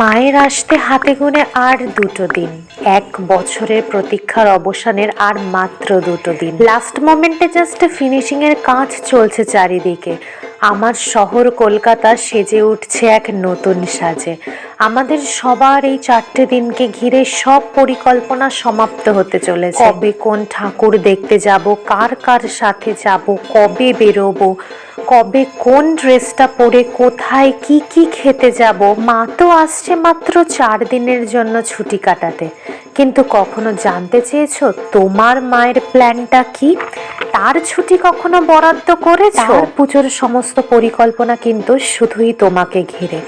মায়ের আসতে হাতে গুনে আর দুটো দিন। এক বছরের প্রতীক্ষার অবসানের আর মাত্র দুটো দিন। লাস্ট মোমেন্টে জাস্ট ফিনিশিং এর কাজ চলছে চারিদিকে। আমার শহর কলকাতা সেজে উঠছে এক নতুন সাজে। আমাদের সবার এই চারটে দিনকে ঘিরে সব পরিকল্পনা সমাপ্ত হতে চলেছে। কবে কোন ঠাকুর দেখতে যাব, কার কার সাথে যাব, কবে বেরোবো কবে কোন ড্রেসটা পরে কোথায় কি কি খেতে যাব? মা তো আসছে মাত্র চার দিনের জন্য ছুটি কাটাতে। কিন্তু কখনো জানতে চেয়েছো তোমার মায়ের প্ল্যানটা কি? তার ছুটি কখনো বরাদ্দ করেছ? পুজোর সমস্ত পরিকল্পনা কিন্তু শুধুই তোমাকে ঘিরে।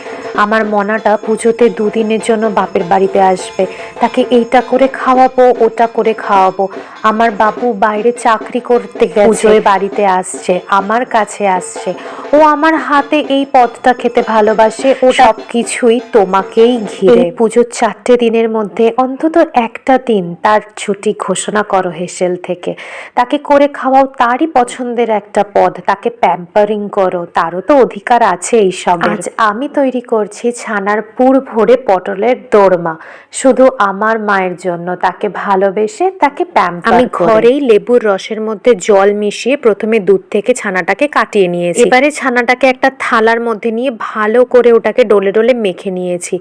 আমার মনাটা পুজোতে দুদিনের জন্য বাপের বাড়িতে আসবে। তাকে এইটা করে খাওয়াবো ওটা করে খাওয়াবো। আমার বাপু বাইরে চাকরি করতে গেছে। পুজোয় বাড়িতে আসছে আমার কাছে আসছে। ও আমার হাতে এই পদটা খেতে ভালোবাসে। ও সব কিছুই তোমাকেই ঘিরে। পুজোর চারটে দিনের মধ্যে অন্তত একটা দিন তার ছুটি ঘোষণা করো হেসেল থেকে। তাকে করে খাওয়াও তারই পছন্দের একটা পদ। তাকে প্যাম্পারিং করো তারও তো অধিকার আছে এই সব আজ আমি তৈরি করছি ছানার পুর ভরে পটলের দোরমা। শুধু আমার মায়ের জন্য তাকে ভালোবেসে তাকে প্যাম্পার আমি ঘরেই লেবুর রসের মধ্যে জল মিশিয়ে প্রথমে দুধ থেকে ছানাটাকে কাটিয়ে নিয়েছি। এবারে ছানাটাকে একটা থালার মধ্যে নিয়ে ভালো করে ওটাকে ডলে ডলে মেখে নিয়েছি।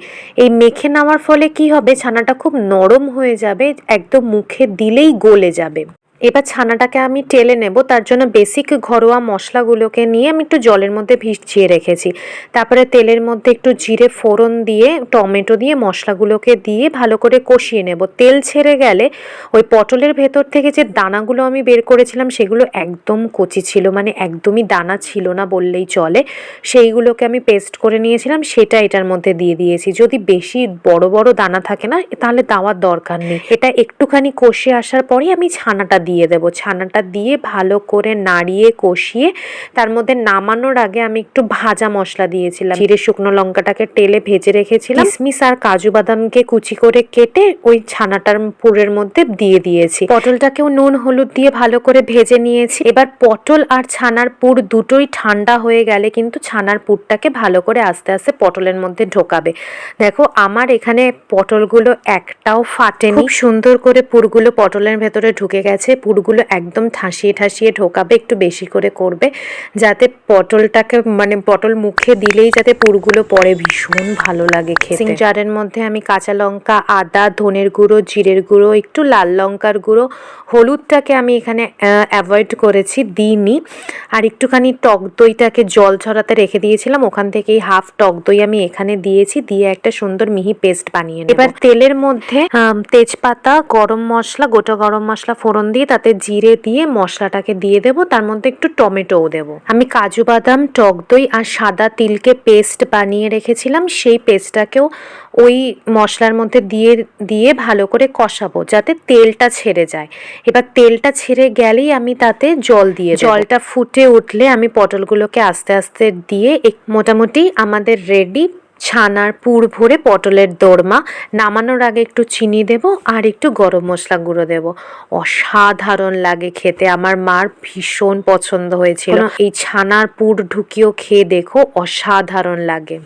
এই মেখে নেওয়ার ফলে কি হবে? ছানাটা খুব নরম হয়ে যাবে একদম মুখে দিলেই গলে যাবে। এবার ছানাটাকে আমি টেলে নেব, তার জন্য বেসিক ঘরোয়া মশলাগুলোকে নিয়ে আমি একটু জলের মধ্যে ভিজিয়ে রেখেছি। তারপরে তেলের মধ্যে একটু জিরে ফোড়ন দিয়ে, টমেটো দিয়ে মশলাগুলোকে দিয়ে ভালো করে কষিয়ে নেব। তেল ছেড়ে গেলে ওই পটলের ভেতর থেকে যে দানাগুলো আমি বের করেছিলাম, সেগুলো একদম কচি ছিল মানে একদমই দানা ছিল না বললেই চলে। সেইগুলোকে আমি পেস্ট করে নিয়েছিলাম, সেটা এটার মধ্যে দিয়ে দিয়েছি। যদি বেশি বড় বড় দানা থাকে না, তাহলে দেওয়ার দরকার নেই। এটা একটুখানি কষে আসার পরেই আমি ছানাটা দিয়ে দেবো। ছানাটা দিয়ে ভালো করে নাড়িয়ে কষিয়ে তার মধ্যে নামানোর আগে আমি একটু ভাজা মশলা দিয়েছিলাম। জিরে, শুকনো লঙ্কাটাকে টেলে ভেজে রেখেছিলাম। কিশমিশ আর কাজু বাদামকে কুচি করে কেটে ওই ছানাটার পুরের মধ্যে দিয়ে দিয়েছি। পটলটাকেও নুন, হলুদ দিয়ে ভালো করে ভেজে নিয়েছি। এবার পটল আর ছানার পুর দুটোই ঠান্ডা হয়ে গেলে কিন্তু ছানার পুরটাকে ভালো করে আস্তে আস্তে পটলের মধ্যে ঢোকাবে। দেখো, আমার এখানে পটলগুলো একটাও ফাটেনি। সুন্দর করে পুরগুলো পটলের ভেতরে ঢুকে গেছে। পুরগুলো একদম ঠাসিয়ে ঠাসিয়ে ঢোকাবে একটু বেশি করে করবে যাতে পটলটাকে মানে পটল মুখে দিলেই যাতে পুরগুলো পড়ে। ভীষণ ভালো লাগে খেতে। জারের মধ্যে আমি কাঁচা লঙ্কা আদা ধনের গুঁড়ো জিরের গুঁড়ো একটু লাল লঙ্কার গুঁড়ো হলুদটাকে আমি এখানে অ্যাভয়েড করেছি দিইনি। আর একটুখানি টক দইটাকে জল ছড়াতে রেখে দিয়েছিলাম ওখান থেকেই হাফ টক দই আমি এখানে দিয়েছি দিয়ে একটা সুন্দর মিহি পেস্ট বানিয়ে এবার তেলের মধ্যে তেজপাতা গরম মশলা গোটা গরম মশলা ফোড়ন দিয়ে তাতে জিরে দিয়ে মশলাটাকে দিয়ে দেবো, তার মধ্যে একটু টমেটোও দেবো। আমি কাজু বাদাম, টক দই আর সাদা তিলকে পেস্ট বানিয়ে রেখেছিলাম, সেই পেস্টটাকেও ওই মশলার মধ্যে দিয়ে দিয়ে ভালো করে কষাবো, যাতে তেলটা ছেড়ে যায়। এবার তেলটা ছেড়ে গেলেই আমি তাতে জল দিয়ে জলটা ফুটে উঠলে আমি পটলগুলোকে আস্তে আস্তে দিয়ে, এক- মোটামুটি আমাদের রেডি ছানার পুর ভরে পটলের দোরমা। নামানোর আগে একটু চিনি দেব আর একটু গরম মশলা গুঁড়ো দেব। অসাধারণ লাগে খেতে। আমার মার ভীষণ পছন্দ হয়েছিল। এই ছানার পুর ঢুকিয়েও খেয়ে দেখো অসাধারণ লাগে।